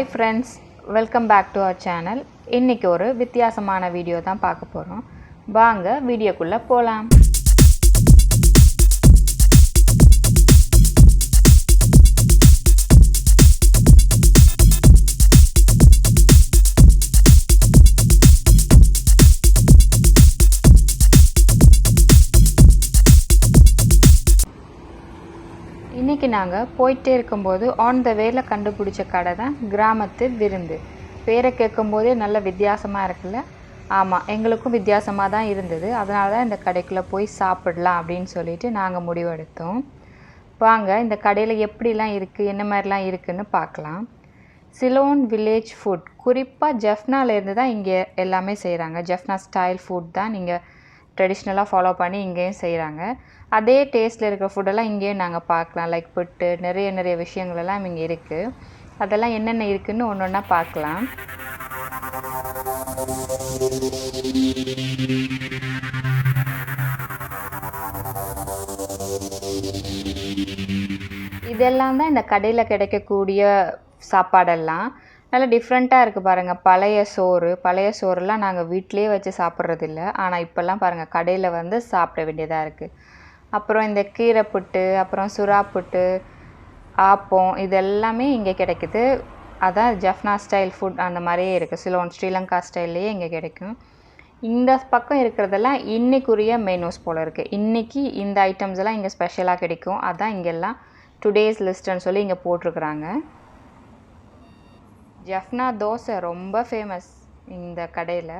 Hi friends welcome back to our channel இன்றைக்கி ஒரு வித்தியாசமான வீடியோ தான் பார்க்க போகிறோம் வாங்க வீடியோக்குள்ளே போகலாம் நாங்கள் போயிட்டே இருக்கும்போது ஆன் த வேல கண்டுபிடிச்ச கடை தான் கிராமத்து விருந்து. பேரை கேட்கும்போதே நல்ல வித்தியாசமாக இருக்குல்ல? ஆமாம் எங்களுக்கும் வித்தியாசமாக தான் இருந்தது. அதனால தான் இந்த கடைக்குள்ளே போய் சாப்பிடலாம் அப்படின்னு சொல்லிட்டு நாங்கள் முடிவெடுத்தோம். வாங்க இந்த கடையில் எப்படிலாம் இருக்குது என்ன மாதிரிலாம் இருக்குன்னு பார்க்கலாம். Ceylon village food. குறிப்பாக ஜெஃப்னாலேருந்து தான் இங்கே எல்லாமே செய்கிறாங்க ஜெஃப்னா ஸ்டைல் ஃபுட் தான் நீங்கள் ட்ரெடிஷ்னலாக ஃபாலோ பண்ணி இங்கேயும் செய்கிறாங்க அதே டேஸ்ட்டில் இருக்கிற ஃபுட்டெல்லாம் இங்கேயும் நாங்கள் பார்க்கலாம். லைக் புட்டு நிறைய நிறைய விஷயங்கள் எல்லாம் இங்கே இருக்குது அதெல்லாம் என்னென்ன இருக்குதுன்னு ஒன்று ஒன்றா பார்க்கலாம். இதெல்லாம் தான் இந்த கடையில் கிடைக்கக்கூடிய சாப்பாடெல்லாம். நல்லா டிஃப்ரெண்ட்டாக இருக்குது பாருங்கள் பழைய சோறு பழைய சோறுலாம் நாங்கள் வீட்டிலே வச்சு சாப்பிட்றதில்ல. ஆனால் இப்போல்லாம் பாருங்கள் கடையில் வந்து சாப்பிட வேண்டியதாக இருக்குது அப்புறம் இந்த கீரை புட்டு அப்புறம் சுறா புட்டு ஆப்பம் இது எல்லாமே இங்கே கிடைக்குது. அதான் ஜஃப்னா ஸ்டைல் ஃபுட் அந்த மாதிரியே இருக்குது சிலோன் ஸ்ரீலங்கா ஸ்டைல்லையே இங்கே கிடைக்கும். இந்த பக்கம் இருக்கிறதெல்லாம் இன்றைக்குரிய மெனூஸ் போல் இருக்குது இன்றைக்கி இந்த ஐட்டம்ஸ் எல்லாம் இங்கே ஸ்பெஷலாக கிடைக்கும். அதான் இங்கெல்லாம் டுடேஸ் லிஸ்ட்டுன்னு சொல்லி இங்கே போட்டிருக்குறாங்க. ஜஃப்னா தோசை ரொம்ப ஃபேமஸ் இந்த கடையில்.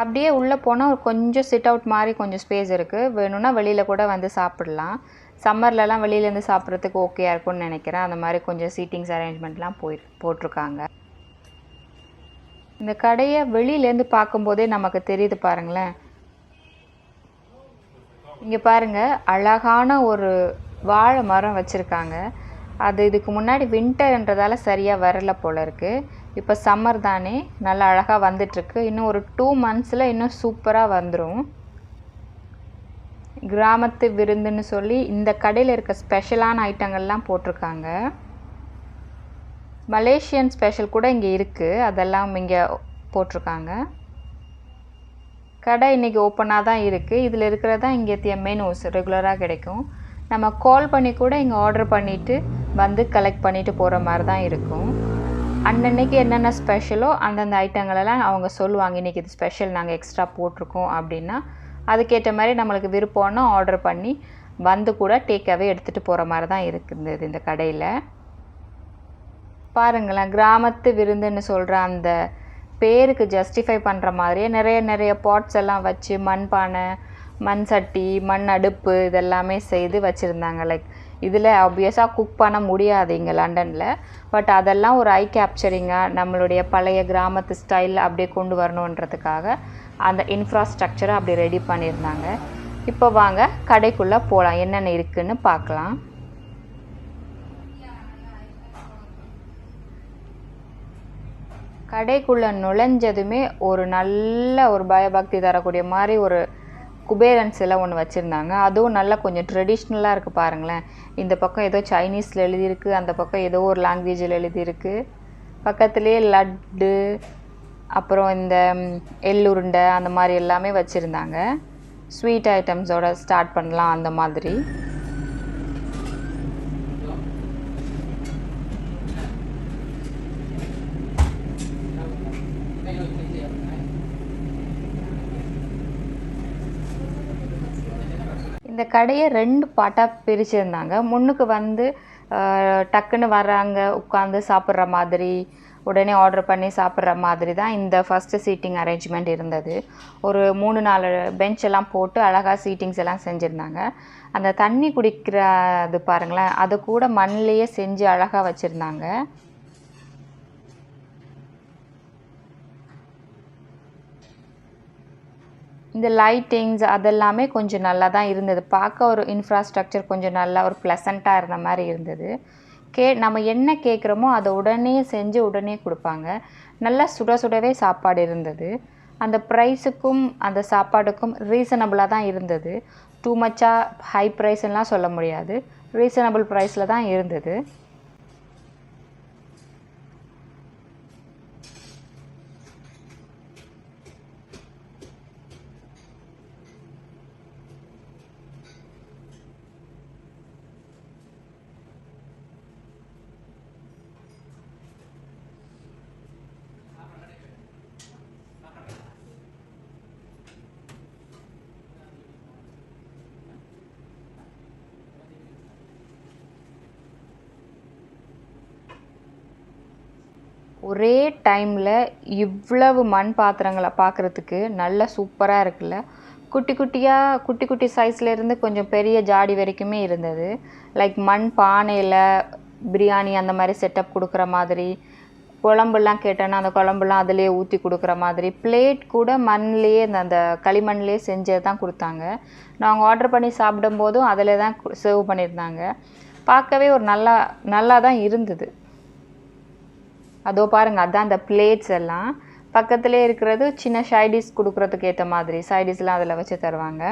அப்படியே உள்ளே போனால் ஒரு கொஞ்சம் சிட் அவுட் மாதிரி கொஞ்சம் ஸ்பேஸ் இருக்குது வேணும்னா வெளியில் கூட வந்து சாப்பிடலாம். சம்மர்லலாம் வெளியிலேருந்து சாப்பிட்றதுக்கு ஓகேயா இருக்கும்னு நினைக்கிறேன். அந்த மாதிரி கொஞ்சம் சீட்டிங்ஸ் அரேஞ்ச்மெண்ட்லாம் போய் போட்டிருக்காங்க. இந்த கடையை வெளியிலேருந்து பார்க்கும்போதே நமக்கு தெரியுது பாருங்களேன். இங்கே பாருங்கள் அழகான ஒரு வாழை மரம் வச்சுருக்காங்க. அது இதுக்கு முன்னாடி வின்டர்ன்றதால சரியாக வரல போல் இருக்குது இப்போ சம்மர் தானே நல்லா அழகாக வந்துட்டுருக்கு. இன்னும் ஒரு டூ மந்த்ஸில் இன்னும் சூப்பராக வந்துடும் கிராமத்து விருந்துன்னு சொல்லி இந்த கடையில் இருக்க ஸ்பெஷலான ஐட்டங்கள்லாம் போட்டிருக்காங்க. மலேசியன் ஸ்பெஷல் கூட இங்கே இருக்குது அதெல்லாம் இங்கே போட்டிருக்காங்க. கடை இன்றைக்கி ஓப்பனாக தான் இருக்குது இதில் இருக்கிறதான் இங்கே மெனூஸ் ரெகுலராக கிடைக்கும். நம்ம கால் பண்ணி கூட இங்கே ஆர்டர் பண்ணிவிட்டு வந்து கலெக்ட் பண்ணிவிட்டு போகிற மாதிரி தான் இருக்கும். அன்னன்னைக்கு என்னென்ன ஸ்பெஷலோ அந்தந்த ஐட்டங்களெல்லாம் அவங்க சொல்லுவாங்க. இன்றைக்கி இது ஸ்பெஷல் நாங்கள் எக்ஸ்ட்ரா போட்டிருக்கோம் அப்படின்னா அதுக்கேற்ற மாதிரி நம்மளுக்கு விருப்பம்னா ஆர்டர் பண்ணி வந்து கூட டேக்காகவே எடுத்துகிட்டு போகிற மாதிரி தான் இருக்குது இந்த கடையில். பாருங்களேன் கிராமத்து விருந்துன்னு சொல்கிற அந்த பேருக்கு ஜஸ்டிஃபை பண்ணுற மாதிரியே நிறைய நிறைய பாட்ஸ் எல்லாம் வச்சு மண்பானை மண் சட்டி மண் அடுப்பு இதெல்லாமே செய்து வச்சுருந்தாங்க. லைக் இதில் ஆப்வியஸாக குக் பண்ண முடியாது இங்கே லண்டனில். பட் அதெல்லாம் ஒரு ஐ கேப்சரிங்காக நம்மளுடைய பழைய கிராமத்து ஸ்டைல் அப்படியே கொண்டு வரணுன்றதுக்காக அந்த இன்ஃப்ராஸ்ட்ரக்சரை அப்படி ரெடி பண்ணியிருந்தாங்க. இப்போ வாங்க கடைக்குள்ளே போகலாம் என்னென்ன இருக்குதுன்னு பார்க்கலாம். கடைக்குள்ளே நுழைஞ்சதுமே ஒரு நல்ல ஒரு பயபக்தி தரக்கூடிய மாதிரி ஒரு குபேரன் சிலை ஒன்று வச்சுருந்தாங்க. அதுவும் நல்லா கொஞ்சம் ட்ரெடிஷ்னலாக இருக்குது பாருங்களேன். இந்த பக்கம் ஏதோ சைனீஸில் எழுதியிருக்கு அந்த பக்கம் ஏதோ ஒரு லாங்குவேஜில் எழுதியிருக்கு. பக்கத்துலேயே லட்டு அப்புறம் இந்த எள்ளுருண்டை அந்த மாதிரி எல்லாமே வச்சுருந்தாங்க. ஸ்வீட் ஐட்டம்ஸோட ஸ்டார்ட் பண்ணலாம் அந்த மாதிரி. இந்த கடையை ரெண்டு பாட்டாக பிரிச்சிருந்தாங்க. முன்னுக்கு வந்து டக்குன்னு வர்றாங்க உட்காந்து சாப்பிட்ற மாதிரி உடனே ஆர்டர் பண்ணி சாப்பிட்ற மாதிரி தான் இந்த ஃபஸ்ட்டு சீட்டிங் அரேஞ்ச்மெண்ட் இருந்தது. ஒரு மூணு நாலு பெஞ்ச் எல்லாம் போட்டு அழகாக சீட்டிங்ஸ் எல்லாம் செஞ்சுருந்தாங்க. அந்த தண்ணி குடிக்கிற அது பாருங்களேன் அது கூட மண்ணிலேயே செஞ்சு அழகாக வச்சுருந்தாங்க. இந்த லைட்டிங்ஸ் அதெல்லாமே கொஞ்சம் நல்லா தான் இருந்தது. பார்க்க ஒரு இன்ஃப்ராஸ்ட்ரக்சர் கொஞ்சம் நல்லா ஒரு ப்ளசண்ட்டாக இருந்த மாதிரி இருந்தது. கே நம்ம என்ன கேட்குறோமோ அதை உடனே செஞ்சு உடனே கொடுப்பாங்க. நல்லா சுட சுடவே சாப்பாடு இருந்தது. அந்த ப்ரைஸுக்கும் அந்த சாப்பாடுக்கும் ரீசனபிளாக தான் இருந்தது. டூ மச்சாக ஹை ப்ரைஸ்லாம் சொல்ல முடியாது. ரீசனபிள் ப்ரைஸில் தான் இருந்தது. ஒரே டைமில் இவ்வளவு மண் பாத்திரங்களை பார்க்குறதுக்கு நல்ல சூப்பராக இருக்குல்ல. குட்டி குட்டியாக குட்டி குட்டி சைஸ்லேருந்து கொஞ்சம் பெரிய ஜாடி வரைக்குமே இருந்தது. லைக் மண் பானையில் பிரியாணி அந்த மாதிரி செட்டப் கொடுக்குற மாதிரி குழம்புலாம் கேட்டோன்னா அந்த குழம்புலாம் அதிலே ஊற்றி கொடுக்குற மாதிரி பிளேட் கூட மண்லேயே இந்த அந்த களிமண்லேயே செஞ்சது தான் கொடுத்தாங்க. நாங்கள் ஆர்டர் பண்ணி சாப்பிடும்போதும் அதில் தான் சர்வ் பண்ணியிருந்தாங்க. பார்க்கவே ஒரு நல்லா நல்லா தான் இருந்தது. அதோ பாருங்கள் அதான் அந்த பிளேட்ஸ் எல்லாம். பக்கத்துலேயே இருக்கிறது சின்ன சைடிஸ் கொடுக்குறதுக்கு ஏற்ற மாதிரி. சைடிஸ்லாம் அதில் வச்சு தருவாங்க.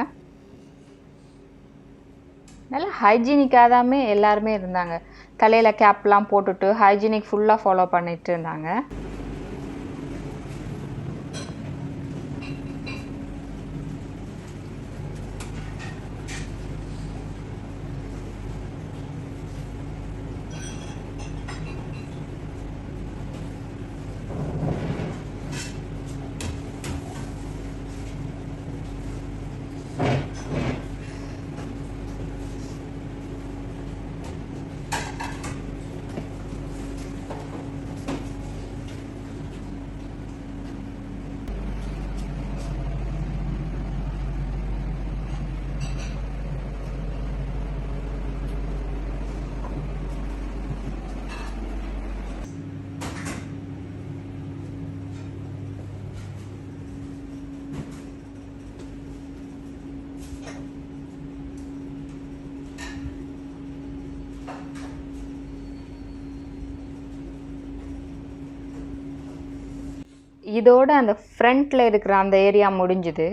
நல்லா ஹைஜீனிக்காக தான் எல்லாருமே இருந்தாங்க. தலையில் கேப்லாம் போட்டுட்டு ஹைஜீனிக் ஃபுல்லாக ஃபாலோ பண்ணிட்டு இருந்தாங்க. இதோட அந்த ஃப்ரண்ட்டில் இருக்கிற அந்த ஏரியா முடிஞ்சுது.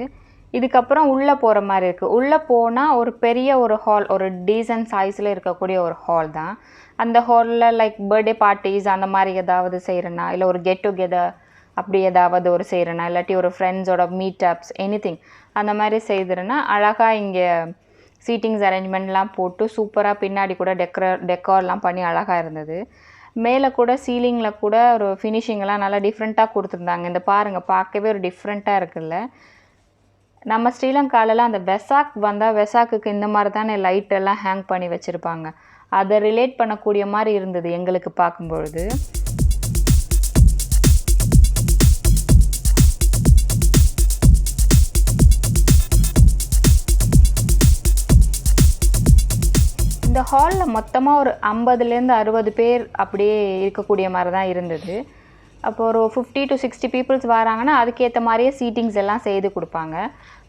இதுக்கப்புறம் உள்ளே போகிற மாதிரி இருக்குது உள்ளே போனால் ஒரு பெரிய ஒரு ஹால் ஒரு டீசன்ட் சைஸில் இருக்கக்கூடிய ஒரு ஹால் தான். அந்த ஹாலில் லைக் பர்த்டே பார்ட்டிஸ் அந்த மாதிரி ஏதாவது செய்கிறேன்னா இல்லை ஒரு கெட் டுகெதர் அப்படி ஏதாவது ஒரு செய்கிறேன்னா இல்லாட்டி ஒரு ஃப்ரெண்ட்ஸோட மீட் அப்ஸ் எனி திங் அந்த மாதிரி செய்கிறேன்னா அழகாக இங்கே சீட்டிங்ஸ் அரேஞ்ச்மெண்ட்லாம் போட்டு சூப்பராக பின்னாடி கூட டெக்கர டெக்கார்லாம் பண்ணி அழகாக இருந்தது. மேலே கூட சீலிங்கில் கூட ஒரு ஃபினிஷிங்கெல்லாம் நல்லா டிஃப்ரெண்ட்டாக கொடுத்துருந்தாங்க. இந்த பாருங்கள் பார்க்கவே ஒரு டிஃப்ரெண்ட்டாக இருக்குல்ல. நம்ம ஸ்ரீலங்காலலாம் அந்த வெசாக் வந்தால் வெசாக்குக்கு இந்த மாதிரி தானே லைட் எல்லாம் ஹேங் பண்ணி வச்சுருப்பாங்க. அதை ரிலேட் பண்ணக்கூடிய மாதிரி இருந்தது எங்களுக்கு பார்க்கும்பொழுது. இந்த ஹாலில் மொத்தமாக ஒரு ஐம்பதுலேருந்து அறுபது பேர் அப்படியே இருக்கக்கூடிய மாதிரி தான் இருந்தது. அப்போ ஒரு ஃபிஃப்டி டு சிக்ஸ்டி பீப்புள்ஸ் வராங்கன்னா அதுக்கேற்ற மாதிரியே சீட்டிங்ஸ் எல்லாம் செய்து கொடுப்பாங்க.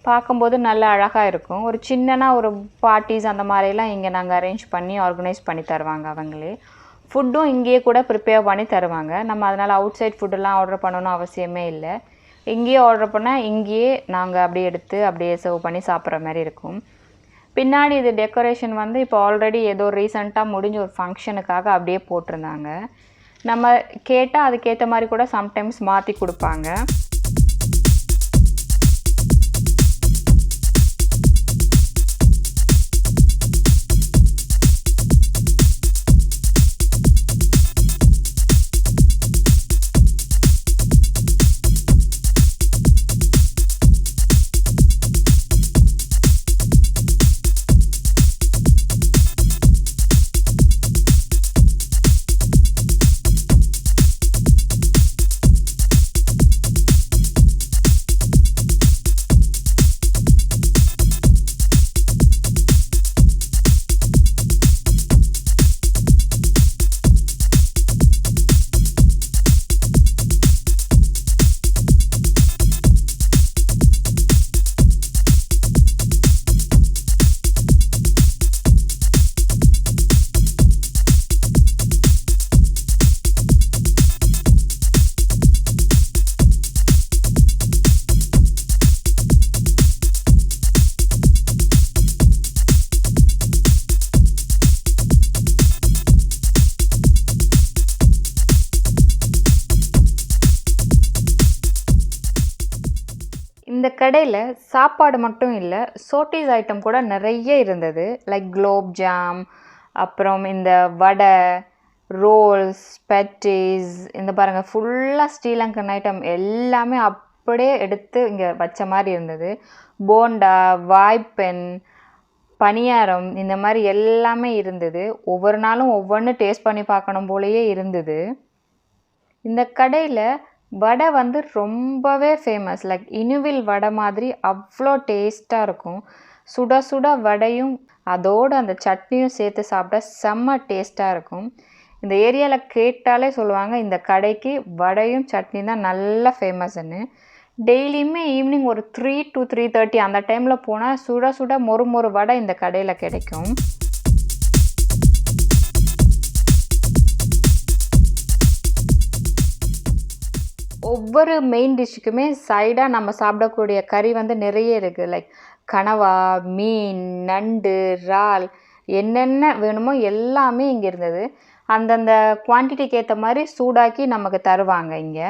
பார்க்கும்போது நல்ல அழகாக இருக்கும். ஒரு சின்னனா ஒரு பார்ட்டிஸ் அந்த மாதிரிலாம் இங்கே நாங்கள் அரேஞ்ச் பண்ணி ஆர்கனைஸ் பண்ணி தருவாங்க அவங்களே. ஃபுட்டும் இங்கேயே கூட ப்ரிப்பேர் பண்ணி தருவாங்க. நம்ம அதனால் அவுட் சைட் ஃபுட்டெல்லாம் ஆர்டர் பண்ணணும்னு அவசியமே இல்லை. இங்கேயே ஆர்டர் பண்ணால் இங்கேயே நாங்கள் அப்படியே எடுத்து அப்படியே சர்வ் பண்ணி சாப்பிட்ற மாதிரி இருக்கும். பின்னாடி இது டெக்கரேஷன் வந்து இப்போ ஆல்ரெடி ஏதோ ரீசண்டாக முடிஞ்ச ஒரு ஃபங்க்ஷனுக்காக அப்படியே போட்டிருந்தாங்க. நம்ம கேட்டால் அதுக்கேற்ற மாதிரி கூட சம்டைம்ஸ் மாற்றி கொடுப்பாங்க. கடையில் சாப்பாடு மட்டும் இல்லை சோட்டீஸ் ஐட்டம் கூட நிறைய இருந்தது. லைக் குலோப் ஜாம் அப்புறம் இந்த வடை ரோல்ஸ் பெட்டிஸ் இந்த பாருங்கள் ஃபுல்லாக ஸ்ரீலங்கன் ஐட்டம் எல்லாமே அப்படியே எடுத்து இங்கே வச்ச மாதிரி இருந்தது. போண்டா வாய்ப்பென் பணியாரம் இந்த மாதிரி எல்லாமே இருந்தது. ஒவ்வொரு நாளும் ஒவ்வொன்று டேஸ்ட் பண்ணி பார்க்கணும் போலயே இருந்தது. இந்த கடையில் வடை வந்து ரொம்பவே ஃபேமஸ் லைக் இனுவில் வடை மாதிரி அவ்வளோ டேஸ்ட்டாக இருக்கும். சுட சுட வடையும் அதோடு அந்த சட்னியும் சேர்த்து சாப்பிட செம்ம டேஸ்ட்டாக இருக்கும். இந்த ஏரியாவில் கேட்டாலே சொல்லுவாங்க இந்த கடைக்கு வடையும் சட்னி தான் நல்ல ஃபேமஸ்ன்னு டெய்லியுமே ஈவினிங் ஒரு த்ரீ டு த்ரீ தேர்ட்டி அந்த டைமில் போனால் சுட சுட மொறு மொறு வடை இந்த கடையில் கிடைக்கும். ஒவ்வொரு மெயின் டிஷ்ஷுக்குமே சைடாக நம்ம சாப்பிடக்கூடிய கறி வந்து நிறைய இருக்குது லைக் கனவா மீன் நண்டு இறால் என்னென்ன வேணுமோ எல்லாமே இங்கே இருந்தது. அந்தந்த குவான்டிட்டிக்கு ஏற்ற மாதிரி சூடாக்கி நமக்கு தருவாங்க இங்கே.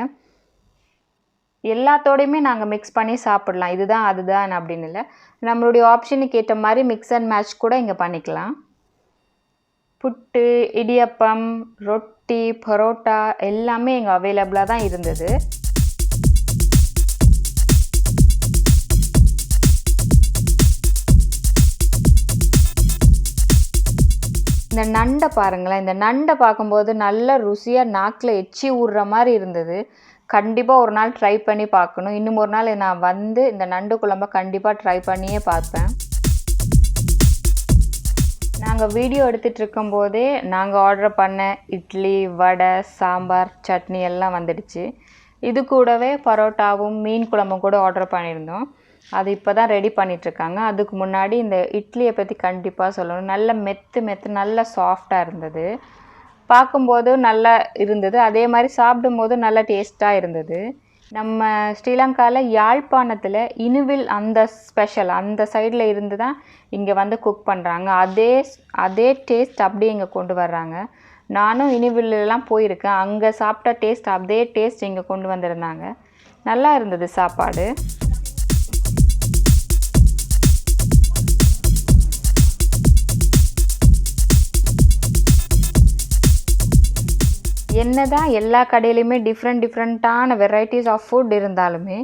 எல்லாத்தோடையுமே நாங்கள் மிக்ஸ் பண்ணி சாப்பிடலாம். இதுதான் அதுதான் அப்படின்னு இல்லை. நம்மளுடைய ஆப்ஷனுக்கு ஏற்ற மாதிரி மிக்ஸ் அண்ட் மேட்ச் கூட இங்கே பண்ணிக்கலாம். புட்டு இடியப்பம் ரொட்டி பரோட்டா எல்லாமே இங்கே அவைலபிளாக தான் இருந்தது. இந்த நண்டை பாருங்களேன் இந்த நண்டை பார்க்கும்போது நல்ல ருசியாக நாக்கில் எச்சி ஊறுற மாதிரி இருந்தது. கண்டிப்பாக ஒரு நாள் ட்ரை பண்ணி பார்க்கணும். இன்னும் ஒரு நாள் நான் வந்து இந்த நண்டு குழம்ப கண்டிப்பாக ட்ரை பண்ணியே பார்ப்பேன். நாங்கள் வீடியோ எடுத்துகிட்டு இருக்கும்போதே நாங்கள் ஆர்டர் பண்ண இட்லி வடை சாம்பார் சட்னி எல்லாம் வந்துடுச்சு. இது கூடவே பரோட்டாவும் மீன் குழம்பும் கூட ஆர்டர் பண்ணியிருந்தோம். அது இப்போ தான் ரெடி பண்ணிகிட்ருக்காங்க அதுக்கு முன்னாடி இந்த இட்லியை பற்றி கண்டிப்பாக சொல்லணும். நல்ல மெத்து மெத்து நல்ல சாஃப்டாக இருந்தது. பார்க்கும்போது நல்லா இருந்தது. அதே மாதிரி சாப்பிடும்போது நல்ல டேஸ்ட்டாக இருந்தது. நம்ம ஸ்ரீலங்காவில் யாழ்ப்பாணத்தில் இனுவில் அந்த ஸ்பெஷல் அந்த சைடில் இருந்து தான் இங்கே வந்து குக் பண்ணுறாங்க அதே அதே டேஸ்ட் அப்படியே இங்கே கொண்டு வர்றாங்க. நானும் இனிவில்லாம் போயிருக்கேன். அங்கே சாப்பிட்ட டேஸ்ட் அதே டேஸ்ட் இங்கே கொண்டு வந்திருந்தாங்க. நல்லா இருந்தது சாப்பாடு. என்னதான் எல்லா கடையிலையுமே டிஃப்ரெண்ட் டிஃப்ரெண்ட்டான வெரைட்டிஸ் ஆஃப் ஃபுட் இருந்தாலுமே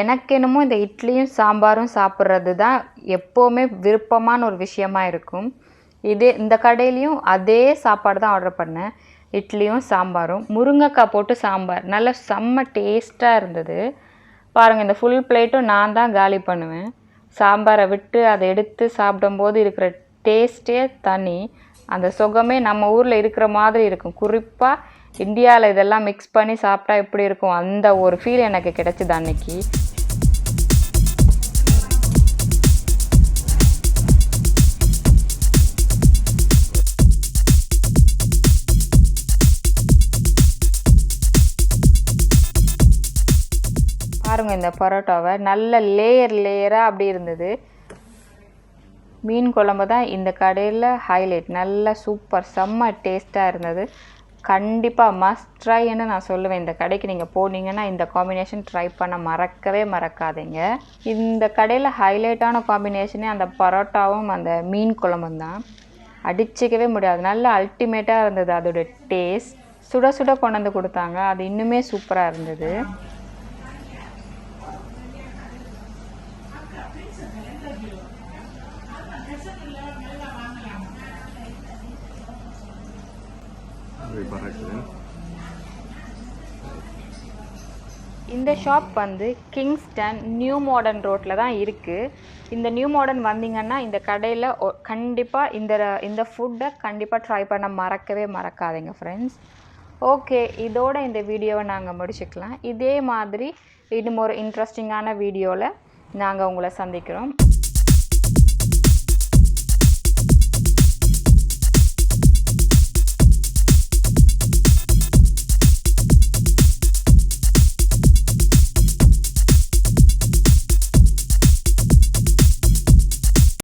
எனக்கு என்னமோ இந்த இட்லியும் சாம்பாரும் சாப்பிட்றது தான் எப்போவுமே விருப்பமான ஒரு விஷயமா இருக்கும். இதே இந்த கடையிலையும் அதே சாப்பாடு தான் ஆர்டர் பண்ணேன். இட்லியும் சாம்பாரும். முருங்கைக்காய் போட்டு சாம்பார். நல்லா செம்ம டேஸ்ட்டாக இருந்தது. பாருங்கள் இந்த ஃபுல் பிளேட்டும் நான் தான் காலி பண்ணுவேன். சாம்பாரை விட்டு அதை எடுத்து சாப்பிடும்போது இருக்கிற டேஸ்ட்டே தனி. அந்த சுகமே நம்ம ஊரில் இருக்கிற மாதிரி இருக்கும். குறிப்பாக இந்தியாவில் இதெல்லாம் மிக்ஸ் பண்ணி சாப்பிட்டா எப்படி இருக்கும்? அந்த ஒரு ஃபீல் எனக்கு கிடச்சிது அன்னைக்கு. பாருங்கள் இந்த பரோட்டாவை. நல்ல லேயர் லேயராக அப்படி இருந்தது. மீன் குழம்பு தான் இந்த கடையில் ஹைலைட் நல்ல சூப்பர் செம்ம டேஸ்ட்டாக இருந்தது. கண்டிப்பாக மஸ்ட் ட்ரைன்னு நான் சொல்லுவேன். இந்த கடைக்கு நீங்கள் போனீங்கன்னா இந்த காம்பினேஷன் ட்ரை பண்ண மறக்கவே மறக்காதீங்க. இந்த கடையில் ஹைலைட்டான காம்பினேஷனே அந்த பரோட்டாவும் அந்த மீன் குழம்பும் தான். அடிச்சிக்கவே முடியாது. நல்ல அல்டிமேட்டாக இருந்தது. அதோட டேஸ்ட் சுட சுட கொண்டு வந்து கொடுத்தாங்க. அது இன்னுமே சூப்பராக இருந்தது. இந்த ஷாப் வந்து கிங்ஸ்டன் நியூ மாடர்ன் ரோட்டில் தான் இருக்குது இந்த நியூ மாடர்ன் வந்தீங்கன்னா இந்த கடையில் கண்டிப்பாக இந்த இந்த ஃபுட்டை கண்டிப்பாக ட்ரை பண்ண மறக்கவே மறக்காதீங்க ஃப்ரெண்ட்ஸ் ஓகே இதோட இந்த வீடியோவை நாங்கள் முடிச்சுக்கலாம். இதே மாதிரி இன்னும் ஒரு இன்ட்ரெஸ்டிங்கான வீடியோவில் நாங்கள் உங்களை சந்திக்கிறோம்.